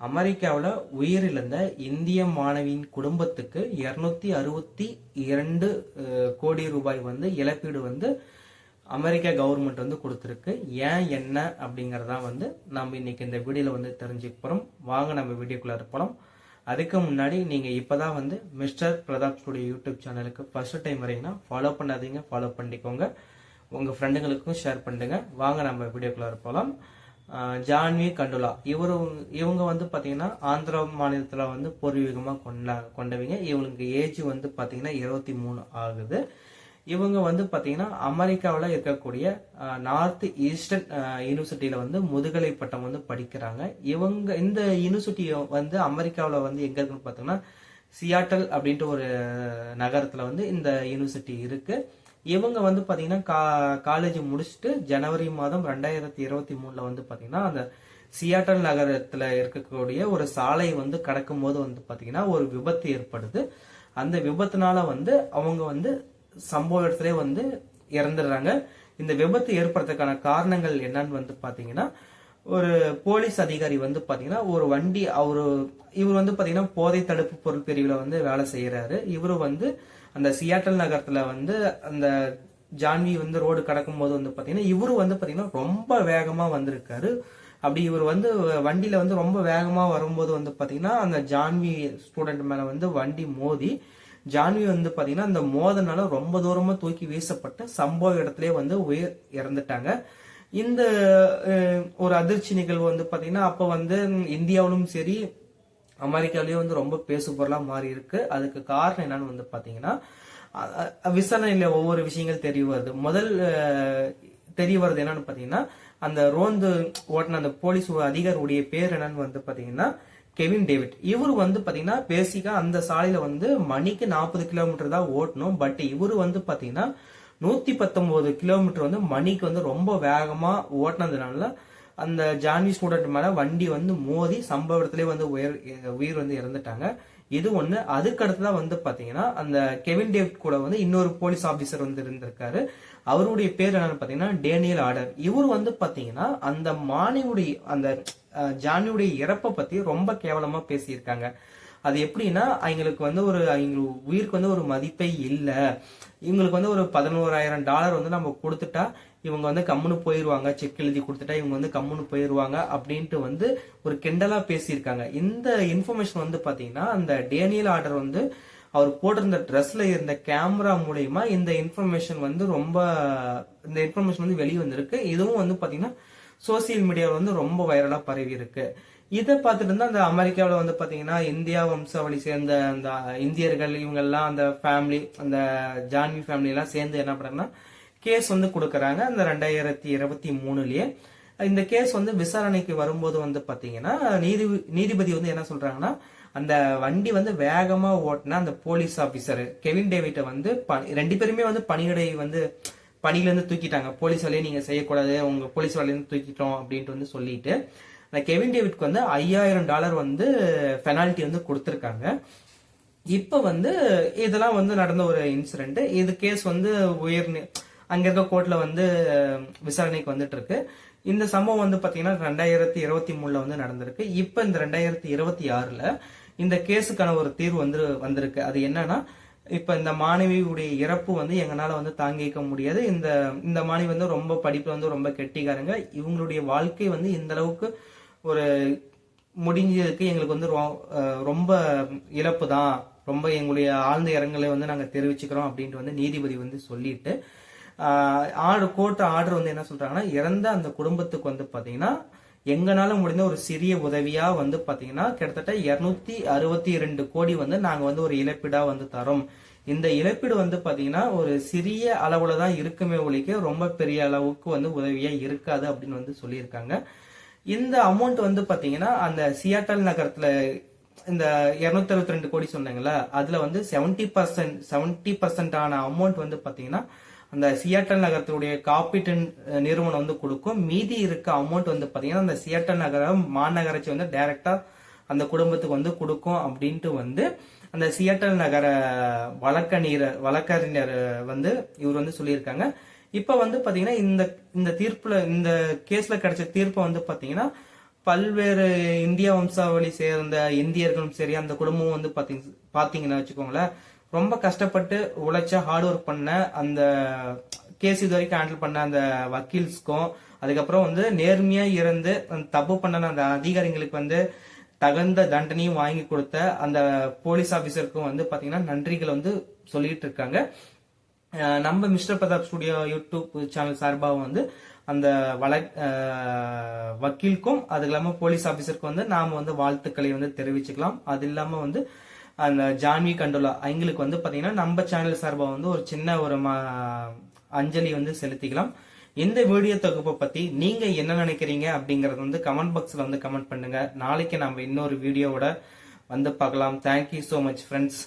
அமெரிக்காவில் உயிரிழந்த இந்திய மாணவியின் குடும்பத்துக்கு இரநூத்தி அறுபத்தி இரண்டு கோடி ரூபாய் வந்து இழப்பீடு வந்து அமெரிக்கா கவர்மெண்ட் வந்து கொடுத்துருக்கு. ஏன் என்ன அப்படிங்கிறதான் வந்து நம்ம இன்னைக்கு இந்த வீடியோவில் வந்து தெரிஞ்சுக்க போகிறோம் வாங்க நம்ம வீடியோக்குள்ளே இருப்போம். அதுக்கு முன்னாடி நீங்கள் இப்போ தான் வந்து மிஸ்டர் பிரதாப் ஸ்டுடியோ யூடியூப் சேனலுக்கு ஃபர்ஸ்ட் டைம் வரீங்கன்னா ஃபாலோ பண்ணாதீங்க ஃபாலோ பண்ணிக்கோங்க. உங்கள் ஃப்ரெண்டுங்களுக்கும் ஷேர் பண்ணுங்கள் வாங்க நம்ம வீடியோக்குள்ளே போலாம். ஜான்வி கண்டுலா. இவரு இவங்க வந்து பார்த்தீங்கன்னா ஆந்திரா மாநிலத்தில் வந்து பூர்வீகமாக கொண்ட கொண்டவங்க. இவங்களுக்கு ஏஜ் வந்து பார்த்தீங்கன்னா இருபத்தி மூணு ஆகுது. இவங்க வந்து பார்த்தீங்கன்னா அமெரிக்காவில் இருக்கக்கூடிய நார்த் ஈஸ்டர்ன் யூனிவர்சிட்டியில் வந்து முதுகலை பட்டம் வந்து படிக்கிறாங்க. இவங்க இந்த யூனிவர்சிட்டி வந்து அமெரிக்காவில் வந்து எங்கே இருக்குன்னு பார்த்தீங்கன்னா சியாட்டல் அப்படின்ட்டு ஒரு நகரத்தில் வந்து இந்த யூனிவர்சிட்டி இருக்குது இவங்க வந்து பார்த்தீங்கன்னா கா காலேஜ் முடிச்சுட்டு ஜனவரி மாதம் ரெண்டாயிரத்தி இருபத்தி மூணில் வந்து பார்த்தீங்கன்னா அந்த சியாட்டல் நகரத்தில் இருக்கக்கூடிய ஒரு சாலை வந்து கடக்கும் போது வந்து பார்த்தீங்கன்னா ஒரு விபத்து ஏற்படுது. அந்த விபத்துனால வந்து அவங்க வந்து சம்பவ இடத்துல வந்து இறந்துடுறாங்க. இந்த விபத்து ஏற்படுறதுக்கான காரணங்கள் என்னன்னு வந்து பார்த்தீங்கன்னா ஒரு போலீஸ் அதிகாரி வந்து பாத்தீங்கன்னா ஒரு வண்டி அவரு இவர் வந்து பாத்தீங்கன்னா போதை தடுப்பு பொருள் பிரிவுல வந்து வேலை செய்யறாரு. இவரு வந்து அந்த சியாட்டல் நகரத்துல வந்து அந்த ஜான்வி வந்து ரோடு கடக்கும் போது வந்து பாத்தீங்கன்னா இவரு வந்து பாத்தீங்கன்னா ரொம்ப வேகமா வந்திருக்காரு. அப்படி இவர் வந்து வண்டியில வந்து ரொம்ப வேகமா வரும்போது வந்து பாத்தீங்கன்னா அந்த ஜான்வி ஸ்டூடெண்ட் மேல வந்து வண்டி மோதி ஜான்வி வந்து பாத்தீங்கன்னா அந்த மோதனால ரொம்ப தூரமா தூக்கி வீசப்பட்டு சம்பவ இடத்திலே வந்து உயிர் இறந்துட்டாங்க. இந்த ஒரு அதிர்ச்சி நிகழ்வு வந்து பார்த்தீங்கன்னா அப்போ வந்து இந்தியாவிலும் சரி அமெரிக்காவிலேயும் வந்து ரொம்ப பேசு பொருளா மாறி இருக்கு. அதுக்கு காரணம் என்னன்னு வந்து பார்த்தீங்கன்னா விசாரணையில் ஒவ்வொரு விஷயங்கள் தெரிய வருது. முதல் தெரிய வருது என்னன்னு பார்த்தீங்கன்னா அந்த ரோந்து ஓட்டின அந்த போலீஸ் அதிகாரியுடைய பேர் என்னன்னு வந்து பார்த்தீங்கன்னா கெவின் டேவிட். இவர் வந்து பார்த்தீங்கன்னா பேசிக்காக அந்த சாலையில் வந்து மணிக்கு நாற்பது கிலோமீட்டர் தான் ஓட்டணும். பட் இவர் வந்து பார்த்தீங்கன்னா நூத்தி பத்தொன்பது கிலோமீட்டர் வந்து மணிக்கு வந்து ரொம்ப வேகமா ஓட்டினதுனால அந்த ஜான்வி ஸ்டூடெண்ட் மேல வண்டி வந்து மோதி சம்பவ இடத்துலயே வந்து உயர் உயிர் வந்து இறந்துட்டாங்க. இது ஒண்ணு. அதுக்கடுத்ததான் வந்து பாத்தீங்கன்னா அந்த கெவின் டேவிட் கூட வந்து இன்னொரு போலீஸ் ஆபீசர் வந்து இருந்திருக்காரு. அவருடைய பேர் என்னன்னு பாத்தீங்கன்னா டேனியல் ஆர்டர் இவர் வந்து பாத்தீங்கன்னா அந்த மானியுடைய அந்த ஜானியுடைய இறப்பை பத்தி ரொம்ப கேவலமா பேசியிருக்காங்க. அது எப்படின்னா அவங்களுக்கு வந்து ஒரு அவங்களுக்கு உயிருக்கு வந்து ஒரு மதிப்பே இல்லை. இவங்களுக்கு வந்து ஒரு பதினோராயிரம் டாலர் வந்து நம்ம கொடுத்துட்டா இவங்க வந்து கம்முன்னு போயிடுவாங்க செக் எழுதி கொடுத்துட்டா இவங்க வந்து கம்முன்னு போயிருவாங்க அப்படின்ட்டு வந்து ஒரு கிண்டலா பேசியிருக்காங்க. இந்த இன்ஃபர்மேஷன் வந்து பாத்தீங்கன்னா அந்த டேனியல் ஆர்டர் வந்து அவர் போட்டிருந்த ட்ரெஸ்ல இருந்த கேமரா மூலயமா இந்த இன்ஃபர்மேஷன் வந்து ரொம்ப இந்த இன்ஃபர்மேஷன் வந்து வெளியே வந்திருக்கு இதுவும் வந்து பாத்தீங்கன்னா சோசியல் மீடியாவில் வந்து ரொம்ப வைரலா பரவி இருக்கு இதை பார்த்துட்டு இருந்தா அந்த அமெரிக்காவில் வந்து பார்த்தீங்கன்னா இந்தியா வம்சாவளி சேர்ந்த அந்த இந்தியர்கள் இவங்கெல்லாம் அந்த ஃபேமிலி அந்த ஜான்வி ஃபேமிலியெல்லாம் சேர்ந்து என்ன பண்ணுறாங்கன்னா கேஸ் வந்து கொடுக்குறாங்க. அந்த ரெண்டாயிரத்தி இருபத்தி மூணுலேயே இந்த கேஸ் வந்து விசாரணைக்கு வரும்போது வந்து பார்த்தீங்கன்னா நீதி நீதிபதி வந்து என்ன சொல்கிறாங்கன்னா அந்த வண்டி வந்து வேகமாக ஓட்டினா அந்த போலீஸ் ஆஃபீஸர் கெவின் டேவிட்டை வந்து பணி- ரெண்டு பேருமே வந்து பணியிடை வந்து பணியிலேருந்து தூக்கிட்டாங்க. போலீஸ் வேலையை நீங்கள் செய்யக்கூடாது உங்கள் போலீஸ் வேலையிலேருந்து தூக்கிட்டோம் அப்படின்ட்டு வந்து சொல்லிட்டு கெவின் டேவிட்க்கு வந்து ஐயாயிரம் டாலர் வந்து பெனால்ட்டி வந்து கொடுத்துருக்காங்க. இப்போ வந்து இதெல்லாம் வந்து நடந்த ஒரு இன்சிடென்ட் இது கேஸ் வந்து உயர் அங்கே இருக்க கோர்ட்ல வந்து விசாரணைக்கு வந்துட்டு இருக்கு இந்த சம்பவம் வந்து பார்த்தீங்கன்னா ரெண்டாயிரத்தி இருபத்தி மூணுல வந்து நடந்திருக்கு. இப்போ இந்த ரெண்டாயிரத்தி இருபத்தி ஆறுல இந்த கேஸுக்கான ஒரு தீர்வு வந்து வந்திருக்கு. அது என்னன்னா இப்போ இந்த மாணவியுடைய இறப்பு வந்து எங்களால் வந்து தாங்கிக்க முடியாது. இந்த இந்த மாணவி வந்து ரொம்ப படிப்பு வந்து ரொம்ப கெட்டிக்காரங்க. இவங்களுடைய வாழ்க்கை வந்து இந்த அளவுக்கு ஒரு முடிஞ்சதுக்கு எங்களுக்கு வந்து ரொ- ரொம்ப இழப்பு தான் ரொம்ப எங்களுடைய ஆழ்ந்த இரங்கலை வந்து நாங்கள் தெரிவிச்சுக்கிறோம் அப்படின்ட்டு வந்து நீதிபதி வந்து சொல்லிட்டு ஆர்டர் கோர்ட் ஆர்டர் வந்து என்ன சொல்றாங்கன்னா இறந்த அந்த குடும்பத்துக்கு வந்து பார்த்தீங்கன்னா எங்கனால முடிந்த ஒரு சிறிய உதவியா வந்து பாத்தீங்கன்னா கிட்டத்தட்ட இருநூத்தி அறுபத்தி ரெண்டு கோடி வந்து நாங்க வந்து ஒரு இழப்பீடா வந்து தரோம். இந்த இழப்பீடு வந்து பாத்தீங்கன்னா ஒரு சிறிய அளவுல தான் இருக்குமே ஒழிக்க ரொம்ப பெரிய அளவுக்கு வந்து உதவியா இருக்காது அப்படின்னு வந்து சொல்லியிருக்காங்க. இந்த அமௌண்ட் வந்து பாத்தீங்கன்னா அந்த சியாட்டல் நகரத்துல இந்த இருநூத்தி அறுபத்தி ரெண்டு கோடி சொன்னாங்கல்ல அதுல வந்து செவன்டி பர்சன்ட் செவன்டி பர்சன்ட் ஆன அமௌண்ட் வந்து பாத்தீங்கன்னா அந்த சியாட்டல் நகரத்தினுடைய காப்பீட்டு நிறுவனம் வந்து கொடுக்கும். மீதி இருக்க அமௌண்ட் வந்து பார்த்தீங்கன்னா அந்த சியாட்டல் நகரம் மாநகராட்சி வந்து டைரக்டா அந்த குடும்பத்துக்கு வந்து கொடுக்கும் அப்படின்ட்டு வந்து அந்த சியாட்டல் நகர வழக்கறிஞர் வழக்கறிஞர் வந்து இவர் வந்து சொல்லியிருக்காங்க. இப்ப வந்து பாத்தீங்கன்னா இந்த இந்த தீர்ப்புல இந்த கேஸ்ல கிடைச்ச தீர்ப்பை வந்து பாத்தீங்கன்னா பல்வேறு இந்திய வம்சாவளி சேர்ந்த இந்தியர்களும் சரி அந்த குடும்பம் வந்து பாத்தீங்க பாத்தீங்கன்னா வச்சுக்கோங்களேன் ரொம்ப கஷ்டப்பட்டு உழைச்ச ஹார்ட் ஒர்க் பண்ண அந்த கேஸ் இது வரைக்கும் ஹேண்டில் பண்ண அந்த வக்கீல்ஸ்க்கும் அதுக்கப்புறம் வந்து நேர்மையா இருந்து தப்பு பண்ண அந்த அதிகாரிகளுக்கு வந்து தகுந்த தண்டனையும் வாங்கி கொடுத்த அந்த போலீஸ் ஆபீசருக்கும் வந்து பாத்தீங்கன்னா நன்றிகள் வந்து சொல்லிட்டு இருக்காங்க. நம்ம mister Pratap studio YouTube channel சார்பாக வந்து அந்த வழக் வக்கீலுக்கும் அது இல்லாம போலீஸ் ஆபீசருக்கும் வந்து நாம வந்து வாழ்த்துக்களை வந்து தெரிவிச்சுக்கலாம். அது இல்லாம வந்து அந்த ஜான்வி கண்டோலா அவங்களுக்கு வந்து பார்த்தீங்கன்னா நம்ம சேனல் சார்பாக வந்து ஒரு சின்ன ஒரு அஞ்சலி வந்து செலுத்திக்கலாம். இந்த வீடியோ தொகுப்பை பற்றி நீங்கள் என்ன நினைக்கிறீங்க அப்படிங்கறது வந்து கமெண்ட் பாக்ஸில் வந்து கமெண்ட் பண்ணுங்கள் நாளைக்கு நம்ம இன்னொரு வீடியோவோட வந்து பார்க்கலாம். Thank you so much friends